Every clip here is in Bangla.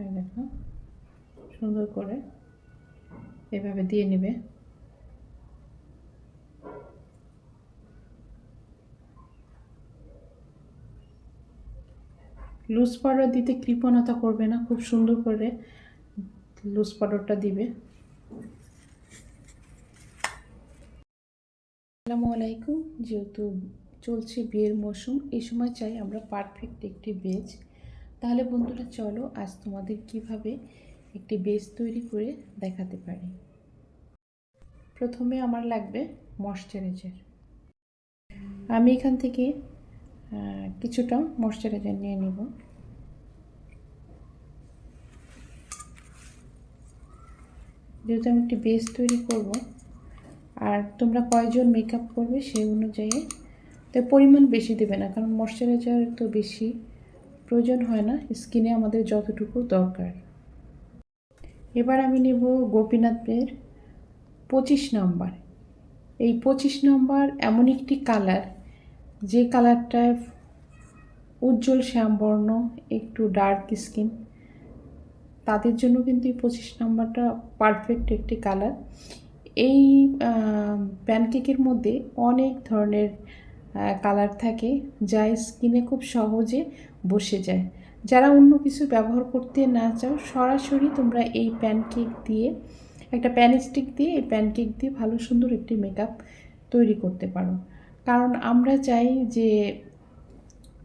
এই দেখো, সুন্দর করে এভাবে দিয়ে নেবে। লুজ পাউডার দিতে কৃপণতা করবে না, খুব সুন্দর করে লুজ পাউডারটা দিবে। আসসালামু আলাইকুম, যেহেতু চলছে বিয়ের মৌসুম, এই সময় চাই আমরা পারফেক্ট একটি বেজ তাহলে বন্ধুরা চলো আজ তোমাদের কীভাবে একটি বেজ তৈরি করে দেখাতে পারি। প্রথমে আমার লাগবে ময়শ্চারাইজার। আমি এখান থেকে কিছুটা ময়শ্চারাইজার নিয়ে নেব। যেহেতু আমি একটি বেস তৈরি করব, আর তোমরা কয়জন মেকআপ করবে সেই অনুযায়ী তো পরিমাণ বেশি দেবে না, কারণ ময়শ্চারাইজার তো বেশি। প্রয়োজন হয় না, স্কিনে আমাদের যতটুকু দরকার। এবার আমি নেব গোপীনাথের পঁচিশ নম্বর। এই পঁচিশ নম্বর এমন একটি কালার, যে কালারটায় উজ্জ্বল শ্যামবর্ণ, একটু ডার্ক স্কিন, তাদের জন্য কিন্তু এই পঁচিশ নম্বরটা পারফেক্ট একটি কালার। এই প্যানকেকের মধ্যে অনেক ধরনের কালার থাকে, যা স্কিনে খুব সহজে বসে যায়। যারা অন্য কিছু ব্যবহার করতে না চাও সরাসরি তোমরা এই প্যানকেক দিয়ে একটা প্যান স্টিক দিয়ে এই প্যানকেক দিয়ে ভালো সুন্দর একটি মেকআপ তৈরি করতে পারো। কারণ আমরা চাই যে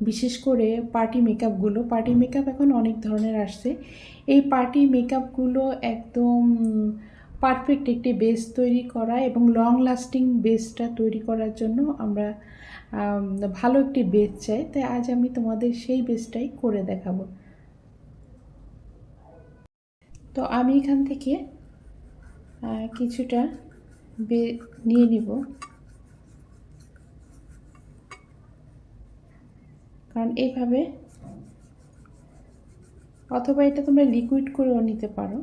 বিশেষ করে পার্টি মেকআপগুলো পার্টি মেকআপ এখন অনেক ধরনের আসছে। এই পার্টি মেকআপগুলো একদম পারফেক্ট একটি বেস তৈরি করা এবং লং লাস্টিং বেসটা তৈরি করার জন্য আমরা আম, ভালো একটি বেস চাই, তাই আজ আমি তোমাদের সেই বেসটাই করে দেখাবো। তো আমি এখান থেকে কিছুটা বে, নিয়ে নিব। কারণ এইভাবে অথবা এটা তোমরা লিকুইড করেও নিতে পারো।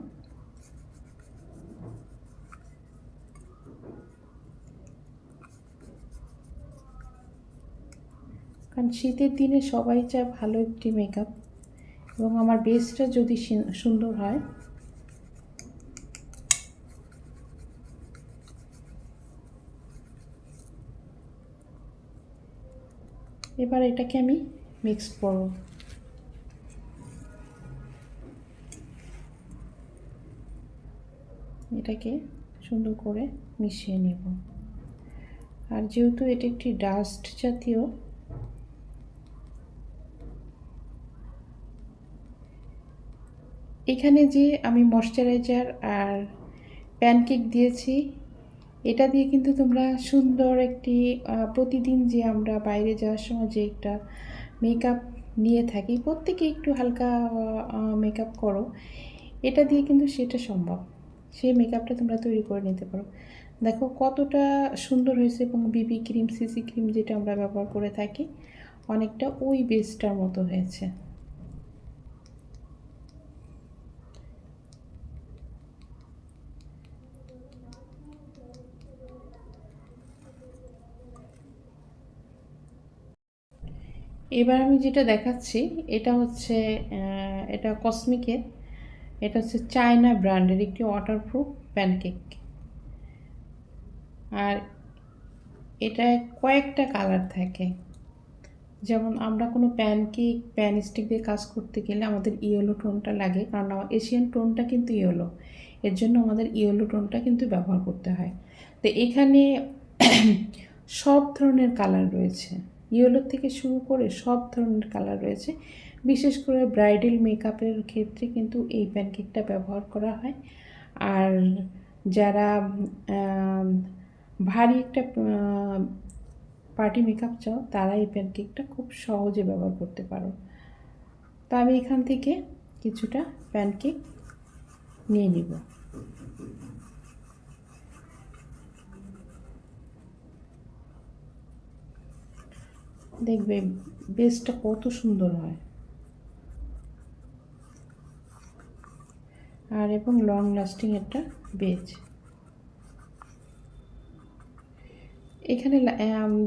কারণ শীতের দিনে সবাই চায় ভালো একটি মেকআপ এবং আমার বেসটা যদি সুন্দর হয়। এবার এটাকে আমি মিক্স করব। এটাকে সুন্দর করে মিশিয়ে নেব। আর যেহেতু এটা একটি ডাস্ট জাতীয় এখানে যে আমি ময়শ্চারাইজার আর প্যানকেক দিয়েছি, এটা দিয়ে কিন্তু তোমরা সুন্দর একটি প্রতিদিন যে আমরা বাইরে যাওয়ার সময় যে একটা মেকআপ নিয়ে থাকি, প্রত্যেকে একটু হালকা মেকআপ করো। এটা দিয়ে কিন্তু সেটা সম্ভব। সেই মেকআপটা তোমরা তৈরি করে নিতে পারো। দেখো কতটা সুন্দর হয়েছে এবং বিবি ক্রিম সিসি ক্রিম যেটা আমরা ব্যবহার করে থাকি, অনেকটা ওই বেসটার মতো হয়েছে। এবার আমি যেটা দেখাচ্ছি, এটা হচ্ছে এটা কসমিকের এটা হচ্ছে চায়না ব্র্যান্ডের একটি ওয়াটারপ্রুফ প্যানকেক আর এটা কয়েকটা কালার থাকে। যেমন আমরা কোনো প্যানকেক প্যান স্টিক দিয়ে কাজ করতে গেলে আমাদের ইয়েলো টোনটা লাগে, কারণ আমার এশিয়ান টোনটা কিন্তু ইয়েলো এর জন্য আমাদের ইয়েলো টোনটা কিন্তু ব্যবহার করতে হয়। তো এখানে সব ধরনের কালার রয়েছে। ইয়েলো থেকে শুরু করে সব ধরনের কালার রয়েছে। বিশেষ করে ব্রাইডাল মেকআপের ক্ষেত্রে কিন্তু এই প্যানকেকটা ব্যবহার করা হয়। আর যারা ভারী একটা পার্টি মেকআপ চাও, তারা এই প্যানকেকটা খুব সহজে ব্যবহার করতে পারো। তো আমি এখান থেকে কিছুটা প্যানকেক নিয়ে নিব। দেখবে বেসটা কত সুন্দর হয়। আর এবং লং লাস্টিং একটা বেজ এখানে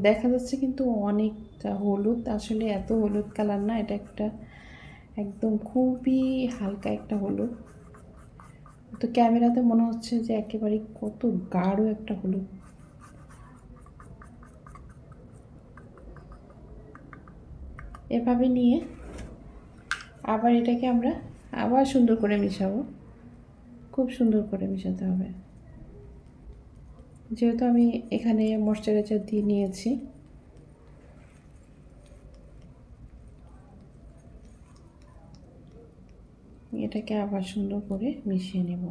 দেখা যাচ্ছে কিন্তু অনেকটা হলুদ। আসলে এত হলুদ কালার না, এটা একটা একদম খুবই হালকা একটা হলুদ। তো ক্যামেরাতে মনে হচ্ছে যে একেবারে কত গাঢ় একটা হলুদ। এভাবে নিয়ে আবার এটাকে আমরা আবার সুন্দর করে মিশাবো। খুব সুন্দর করে মিশাতে হবে। যেহেতু আমি এখানে ময়শ্চারাইজার দিয়ে নিয়েছি। এটাকে আবার সুন্দর করে মিশিয়ে নেব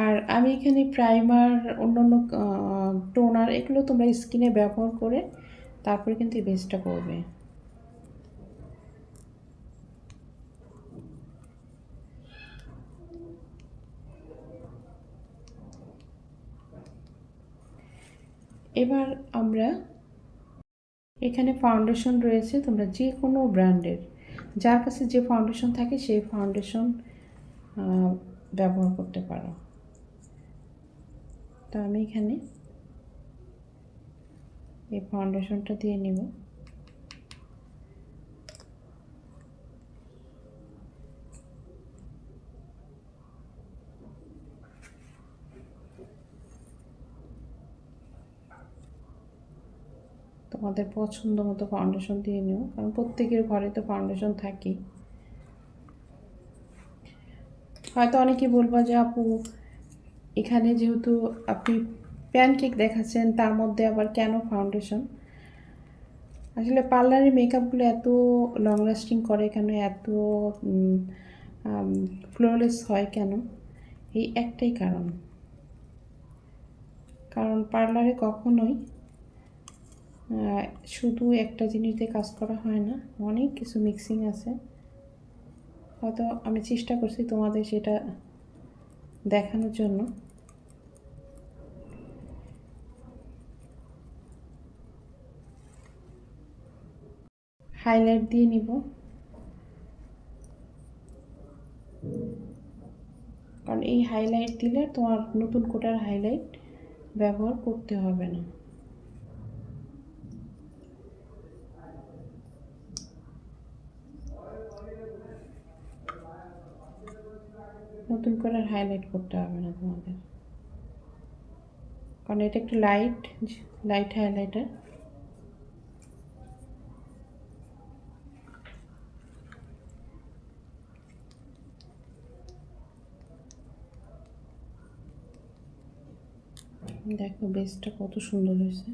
আর আমি এখানে প্রাইমার অন্যান্য টোনার এগুলো তোমরা স্কিনে ব্যবহার করে তারপরে কিন্তু এই বেসটা করবে। এবার আমরা এখানে ফাউন্ডেশন রয়েছে তোমরা যে কোনো ব্র্যান্ডের, যার কাছে যে ফাউন্ডেশন থাকে সেই ফাউন্ডেশন ব্যবহার করতে পারো। তো আমি এখানে এই ফাউন্ডেশনটা দিয়ে নেব। তোমাদের পছন্দ মতো ফাউন্ডেশন দিয়ে নিও কারণ প্রত্যেকের ঘরে তো ফাউন্ডেশন থাকেই। হয়তো অনেকে বলব যে, আপু এখানে যেহেতু আপনি প্যানকেক দেখাচ্ছেন, তার মধ্যে আবার কেন ফাউন্ডেশন আসলে পার্লারের মেকআপগুলো এত লং লাস্টিং করে কেন? এত ফ্লোলেস হয় কেন? এই একটাই কারণ। কারণ পার্লারে কখনোই শুধু একটা জিনিস কাজ করা হয় না, অনেক কিছু মিক্সিং আছে। হয়তো আমি চেষ্টা করছি তোমাদের সেটা দেখানোর জন্য। হাইলাইট দিয়ে নিব। কারণ এই হাইলাইট দিলে তোমার নতুন কোটার হাইলাইট ব্যবহার করতে হবে না। নতুন করে হাইলাইট করতে হবে না তোমাদের। কারণ এটা একটু লাইট লাইট হাইলাইটার দেখো বেসটা কত সুন্দর হয়েছে।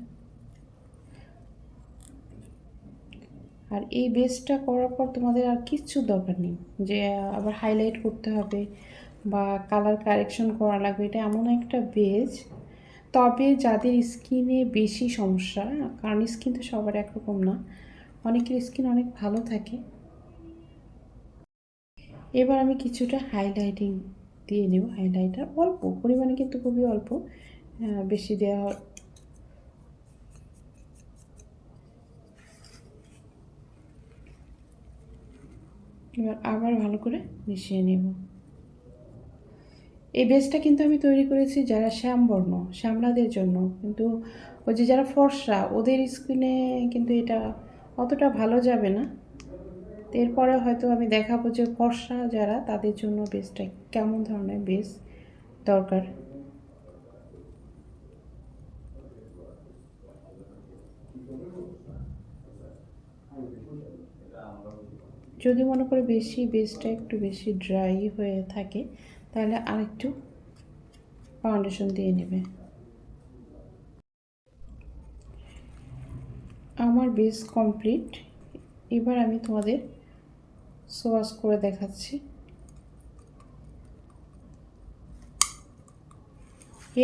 আর এই বেসটা করার পর তোমাদের আর কিচ্ছু দরকার নেই। যে আবার হাইলাইট করতে হবে বা কালার কারেকশন করা লাগবে, এটা এমন একটা বেজ। তবে যাদের স্কিনে বেশি সমস্যা, কারণ স্কিন তো সবার একরকম না, অনেকের স্কিন অনেক ভালো থাকে। এবার আমি কিছুটা হাইলাইটিং দিয়ে নেব হাইলাইটার অল্প, পরিমাণে কিন্তু খুবই অল্প বেশি দেওয়া এবার আবার ভালো করে মিশিয়ে নেব। এই বেসটা কিন্তু আমি তৈরি করেছি যারা শ্যামবর্ণ, শ্যামলাদের জন্য। কিন্তু ওই যে যারা ফর্সা, ওদের স্কিনে কিন্তু এটা অতটা ভালো যাবে না। এরপরে হয়তো আমি দেখাবো যে ফর্সা যারা, তাদের জন্য বেসটা কেমন ধরনের বেস দরকার। যদি মনে করে বেশি, বেসটা একটু বেশি ড্রাই হয়ে থাকে তাহলে আরেকটু ফাউন্ডেশন দিয়ে নেবে। আমার বেস কমপ্লিট এবার আমি তোমাদের সোয়াশ করে দেখাচ্ছি।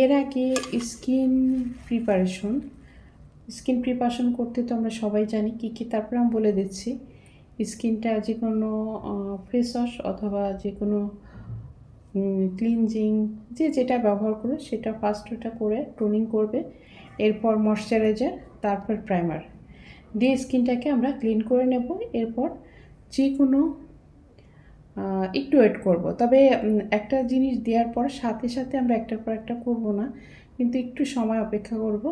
এর আগে স্কিন প্রিপারেশন স্কিন প্রিপারেশন করতে তো আমরা সবাই জানি কী কী, তারপরে আমি বলে দিচ্ছি। স্কিনটা যে কোনো ফেস ওয়াশ অথবা যে কোনো ক্লিনজিং যে যেটা ব্যবহার করো সেটা ফার্স্ট ওটা করে টোনিং করবে, এরপর ময়শ্চারাইজার তারপর প্রাইমার দিয়ে স্কিনটাকে আমরা ক্লিন করে নেব, এরপর যে কোনো একটু ওয়েট করব। তবে একটা জিনিস দেওয়ার পর সাথে সাথে আমরা একটার পর একটা করব না, কিন্তু একটু সময় অপেক্ষা করব।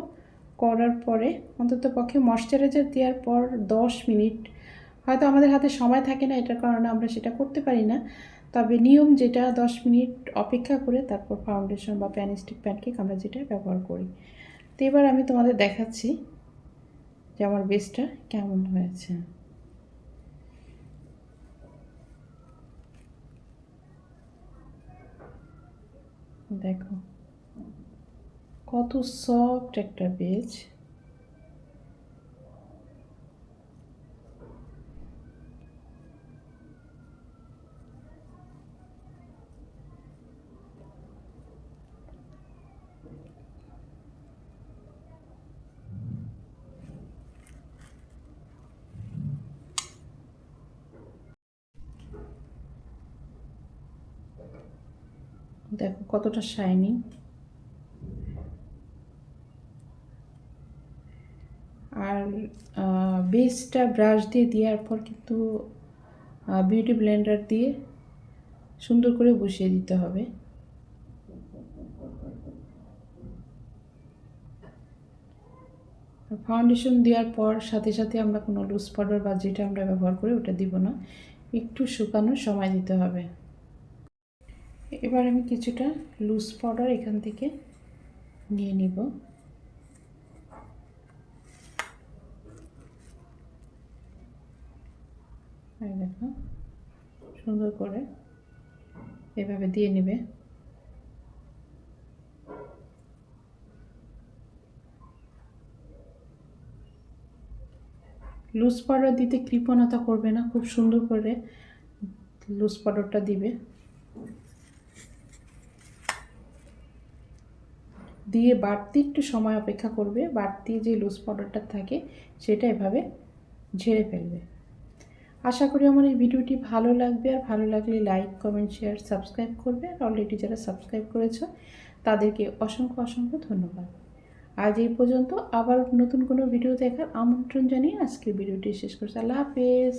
করার পরে অন্তত পক্ষে ময়শ্চারাইজার দেওয়ার পর দশ মিনিট, হয়তো আমাদের হাতে সময় থাকে না, এটার কারণে আমরা সেটা করতে পারি না। তবে নিয়ম যেটা, দশ মিনিট অপেক্ষা করে তারপর ফাউন্ডেশন বা প্যানিস্টিক প্যানকেক আমরা যেটা ব্যবহার করি। তো এবার আমি তোমাদের দেখাচ্ছি যে আমার বেসটা কেমন হয়েছে। দেখো, কত সফট একটা বেজ দেখো, কতটা শাইনি আর বেসটা ব্রাশ দিয়ে দেওয়ার পর কিন্তু বিউটি ব্লেন্ডার দিয়ে সুন্দর করে বসিয়ে দিতে হবে। ফাউন্ডেশন দেওয়ার পর সাথে সাথে আমরা কোনো লুজ পাউডার বা যেটা আমরা ব্যবহার করি, ওটা দিব না। একটু শুকানোর সময় দিতে হবে। এবার আমি কিছুটা লুজ পাউডার এখান থেকে নিয়ে নিব। দেখো, সুন্দর করে এভাবে দিয়ে নেবে। লুজ পাউডার দিতে কৃপণতা করবে না, খুব সুন্দর করে লুজ পাউডারটা দিবে। দিয়ে বাড়তি একটু সময় অপেক্ষা করবে, বাড়তি যে লুজ পাউডারটা থাকে সেটা এভাবে ঝেড়ে ফেলবে। আশা করি আমার এই ভিডিওটি ভালো লাগবে, আর ভালো লাগলে লাইক কমেন্ট শেয়ার সাবস্ক্রাইব করবে। আর অলরেডি যারা সাবস্ক্রাইব করেছ, তাদেরকে অসংখ্য অসংখ্য ধন্যবাদ। আজ এই পর্যন্ত আবার নতুন কোনো ভিডিও দেখার আমন্ত্রণ জানিয়ে আজকের ভিডিওটি শেষ করছি। আল্লাহ হাফেজ।